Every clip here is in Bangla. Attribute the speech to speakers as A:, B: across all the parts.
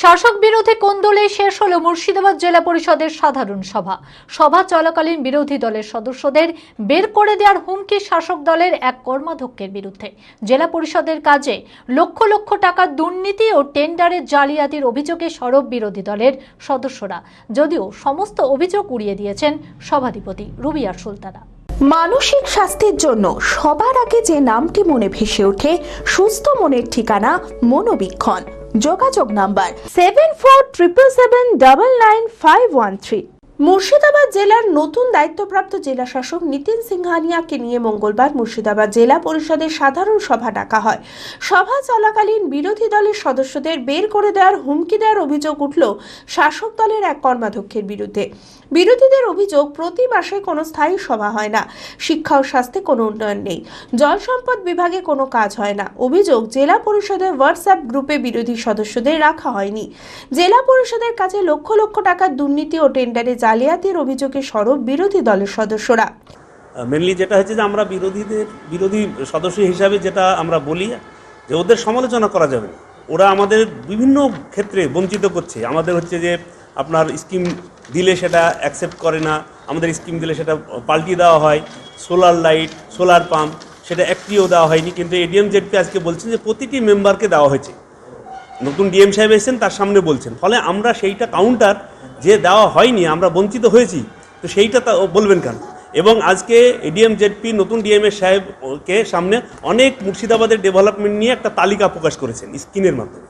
A: শাসক বিরোধী কোন্দলে শেষ হল মুর্শিদাবাদ জেলা পরিষদের সাধারণ সভা? সভা চলাকালীন বিরোধী দলের সদস্যদের বের করে দেওয়ার হুমকি শাসক দলের এক কর্মাধ্যক্ষের বিরুদ্ধে। জেলা পরিষদের কাজে লক্ষ লক্ষ টাকার দুর্নীতি ও টেন্ডারের জালিয়াতির অভিযোগে সরব বিরোধী দলের সদস্যরা। যদিও সমস্ত অভিযোগ উড়িয়ে দিয়েছেন সভাধিপতি রুবিয়ার সুলতানা।
B: মানসিক স্বাস্থ্যের জন্য সবার আগে যে নামটি মনে ভেসে ওঠে, সুস্থ মনের ঠিকানা মনোবীক্ষণ। যোগাযোগ number seven four triple seven double nine five one three Murshidabad জেলার নতুন দায়িত্বপ্রাপ্ত জেলা শাসক নিতিন সিংহানিয়াকে নিয়ে মঙ্গলবার মুর্শিদাবাদ জেলা পরিষদের সাধারণ সভা ডাকা হয়। সভা চলাকালীন বিরোধী দলের সদস্যদের বের করে দেওয়ার হুমকি দেওয়ার অভিযোগ উঠল শাসক দলের এক কর্মাধ্যক্ষের বিরুদ্ধে। বিরোধীদের অভিযোগ প্রতি মাসে কোনো স্থায়ী সভা হয় না। শিক্ষা ও স্বাস্থ্যে কোনো উন্নয়ন নেই। জল সম্পদ বিভাগে কোনো কাজ হয় না। অভিযোগ জেলা পরিষদের হোয়াটসঅ্যাপ গ্রুপে বিরোধী সদস্যদের রাখা হয়নি। জেলা পরিষদের কাছে লক্ষ লক্ষ টাকার দুর্নীতি ও টেন্ডারে জালিয়াতির অভিযোগে সরব বিরোধী দলের সদস্যরা।
C: মেনলি যেটা হচ্ছে যে আমরা বিরোধীদের, বিরোধী সদস্য হিসাবে যেটা আমরা বলি, যে ওদের সমালোচনা করা যাবে। ওরা আমাদের বিভিন্ন ক্ষেত্রে বঞ্চিত করছে। আমাদের হচ্ছে যে আপনার স্কিম দিলে সেটা অ্যাকসেপ্ট করে না, আমাদের স্কিম দিলে সেটা পাল্টিয়ে দেওয়া হয় সোলার লাইট সোলার পাম্প সেটা একটিও দেওয়া হয়নি, কিন্তু এডিএম জেডপি আজকে বলছেন যে প্রতিটি মেম্বারকে দেওয়া হয়েছে। নতুন ডিএম সাহেব এসেছেন, তার সামনে বলছেন। ফলে আমরা সেইটা কাউন্টার যে দেওয়া হয়নি, আমরা বঞ্চিত হয়েছি, তো সেইটা তা বলবেন কেন? এবং আজকে এডিএম জেডপি নতুন ডিএমএ সাহেবকে সামনে অনেক মুর্শিদাবাদের ডেভেলপমেন্ট নিয়ে একটা তালিকা প্রকাশ করেছেন স্ক্রিনের মাধ্যমে।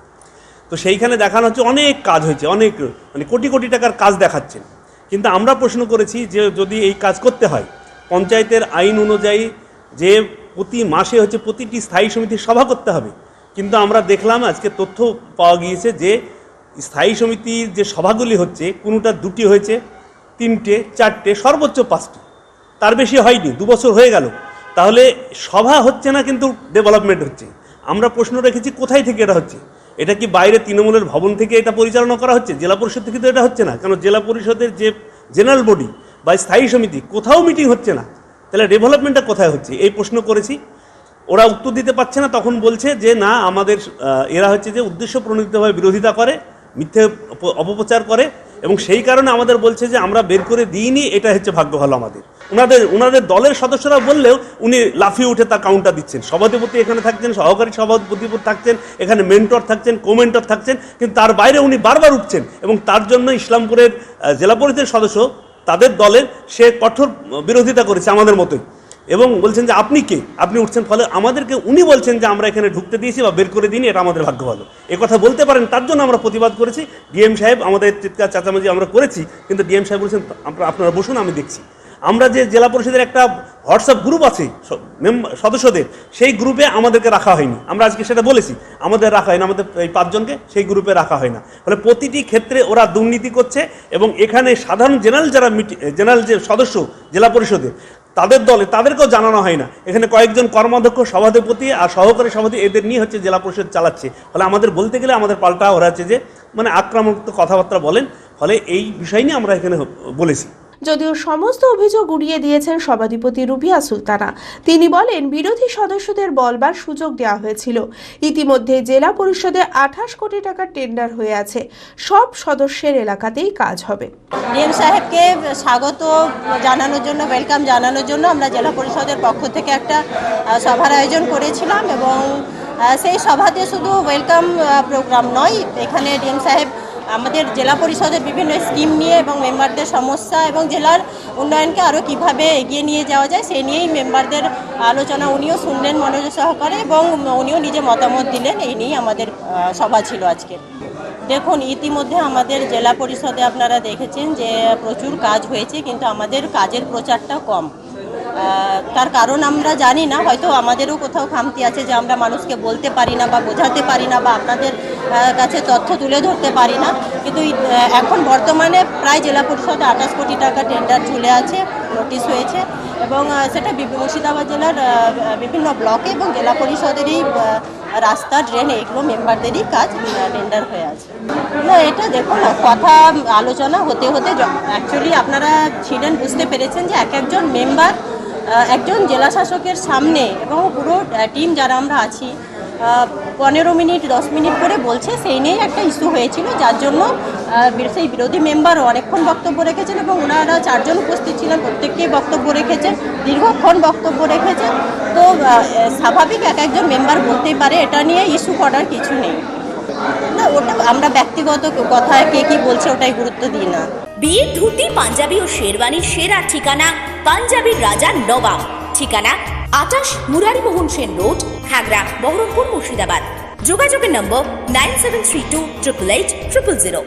C: তো সেইখানে দেখানো হচ্ছে অনেক কাজ হয়েছে, অনেক মানে কোটি কোটি টাকার কাজ দেখাচ্ছেন। কিন্তু আমরা প্রশ্ন করেছি যে যদি এই কাজ করতে হয়, পঞ্চায়েতের আইন অনুযায়ী যে প্রতি মাসে হচ্ছে প্রতিটি স্থায়ী সমিতির সভা করতে হবে, কিন্তু আমরা দেখলাম আজকে তথ্য পাওয়া গিয়েছে যে স্থায়ী সমিতির যে সভাগুলি হচ্ছে, কোনোটা দুটি হয়েছে, তিনটে, চারটে, সর্বোচ্চ পাঁচটি। তার বেশি হয়নি, দু বছর হয়ে গেল। তাহলে সভা হচ্ছে না কিন্তু ডেভেলপমেন্ট হচ্ছে। আমরা প্রশ্ন রেখেছি কোথায় থেকে এটা হচ্ছে? এটা কি বাইরে তৃণমূলের ভবন থেকে এটা পরিচালনা করা হচ্ছে? জেলা পরিষদ থেকে তো এটা হচ্ছে না। কেন জেলা পরিষদের যে জেনারেল বডি বা স্থায়ী সমিতি, কোথাও মিটিং হচ্ছে না। তাহলে ডেভেলপমেন্টটা কোথায় হচ্ছে? এই প্রশ্ন করেছি। ওরা উত্তর দিতে পারছে না, তখন বলছে যে, না, আমাদের এরা হচ্ছে যে উদ্দেশ্য প্রণোদিতভাবে বিরোধিতা করে, মিথ্যে অপপ্রচার করে। এবং সেই কারণে আমাদের বলছে যে আমরা বের করে দিইনি এটা হচ্ছে ভাগ্য ভালো আমাদের। ওনাদের ওনাদের দলের সদস্যরা বললেও উনি লাফিয়ে উঠে তার কাউন্টার দিচ্ছেন। সভাধিপতি এখানে থাকছেন, সহকারী সভাপতি থাকছেন, এখানে মেন্টর থাকছেন কোমেন্টর থাকছেন, কিন্তু তার বাইরে উনি বারবার উঠছেন এবং তার জন্য ইসলামপুরের জেলা পরিষদের সদস্য তাদের দলের সে কঠোর বিরোধিতা করেছে আমাদের মতোই। এবং বলছেন যে আপনি কে? আপনি উঠছেন ফলে আমাদেরকে উনি বলছেন যে আমরা এখানে ঢুকতে দিয়েছি বা বের করে দিইনি, এটা আমাদের ভাগ্য ভালো। এ কথা বলতে পারেন, তার জন্য আমরা প্রতিবাদ করেছি। ডিএম সাহেব, আমাদের চিৎকার চাচামাজি আমরা করেছি, কিন্তু ডিএম সাহেব বলছেন, আপনারা বসুন, আমি দেখছি। আমরা যে জেলা পরিষদের একটা হোয়াটসঅ্যাপ গ্রুপ আছে সদস্যদের, সেই গ্রুপে আমাদেরকে রাখা হয়নি। আমরা আজকে সেটা বলেছি, আমাদের রাখা হয় না আমাদের এই পাঁচজনকে সেই গ্রুপে রাখা হয় না। ফলে প্রতিটি ক্ষেত্রে ওরা দুর্নীতি করছে এবং এখানে সাধারণ জেনারেল যারা জেনারেল যে সদস্য, জেলা পরিষদের তাদের দলে তাদেরকেও জানানো হয় না। এখানে কয়েকজন কর্মাধ্যক্ষ, সভাধিপতি আর সহকারী সভাপতি এদের নিয়ে হচ্ছে জেলা পরিষদ চালাচ্ছে। ফলে আমাদের বলতে গেলে আমাদের পাল্টা ওরা আছে যে মানে আক্রমক কথাবার্তা বলেন। ফলে এই বিষয় নিয়ে আমরা এখানে বলেছি।
B: যদিও সমস্ত অভিযোগ উড়িয়ে দিয়েছেন সভাধিপতি রুবিয়া সুলতানা। তিনি বলেন, বিরোধী সদস্যদের বলবার সুযোগ দেওয়া হয়েছিল। ইতিমধ্যে জেলা পরিষদে আঠাশ কোটি টাকার টেন্ডার হয়ে আছে। সব সদস্যের এলাকাতেই কাজ হবে।
D: ডিএম সাহেবকে স্বাগত জানানোর জন্য, ওয়েলকাম জানানোর জন্য আমরা জেলা পরিষদের পক্ষ থেকে একটা সভার আয়োজন করেছিলাম এবং সেই সভাতে শুধু ওয়েলকাম প্রোগ্রাম নয়, এখানে ডিএম সাহেব আমাদের জেলা পরিষদের বিভিন্ন স্কিম নিয়ে এবং মেম্বারদের সমস্যা এবং জেলার উন্নয়নকে আরও কীভাবে এগিয়ে নিয়ে যাওয়া যায়, সেই নিয়েই মেম্বারদের আলোচনা। উনিও শুনলেন মনোযোগ সহকারে এবং উনিও নিজে মতামত দিলেন, এই নিয়েই আমাদের সভা ছিল আজকে। দেখুন, ইতিমধ্যে আমাদের জেলা পরিষদে আপনারা দেখেছেন যে প্রচুর কাজ হয়েছে, কিন্তু আমাদের কাজের প্রচারটা কম। তার কারণ আমরা জানি না, হয়তো আমাদেরও কোথাও খামতি আছে যে আমরা মানুষকে বলতে পারি না বা বোঝাতে পারি না বা আপনাদের কাছে তথ্য তুলে ধরতে পারি না। কিন্তু এখন বর্তমানে প্রায় জেলা পরিষদে আঠাশ কোটি টাকা টেন্ডার ঝুলে আছে নোটিশ হয়েছে এবং সেটা মুর্শিদাবাদ জেলার বিভিন্ন ব্লকে এবং জেলা পরিষদেরই রাস্তা ড্রেন এগুলো মেম্বারদেরই কাজ টেন্ডার হয়ে আছে। না এটা দেখুন না, কথা আলোচনা হতে হতে অ্যাকচুয়ালি আপনারা ছিলেন বুঝতে পেরেছেন যে এক একজন মেম্বার একজন জেলা শাসকের সামনে এবং পুরো টিম যারা আমরা আছি পনেরো মিনিট, দশ মিনিট করে বলছে, সেই নিয়েই একটা ইস্যু হয়েছিল, যার জন্য সেই বিরোধী মেম্বার অনেকক্ষণ বক্তব্য রেখেছেন এবং ওনারা চারজন উপস্থিত ছিলেন, প্রত্যেককেই বক্তব্য রেখেছেন, দীর্ঘক্ষণ বক্তব্য রেখেছেন। তো স্বাভাবিক এক একজন মেম্বার বলতেই পারে, এটা নিয়ে ইস্যু করার কিছু নেই। না, ওটা আমরা ব্যক্তিগত কথায় কে কি বলছে ওটাই গুরুত্ব দিই না।
E: বিয়ের ধুতি, পাঞ্জাবি ও শেরওয়ানির সেরা ঠিকানা, পাঞ্জাবির রাজা নবাব। ঠিকানা আটাশ মুরারিমোহন সেন রোড, খাগড়া, বহরমপুর মুর্শিদাবাদ। যোগাযোগের নম্বর nine seven three two triple eight triple zero.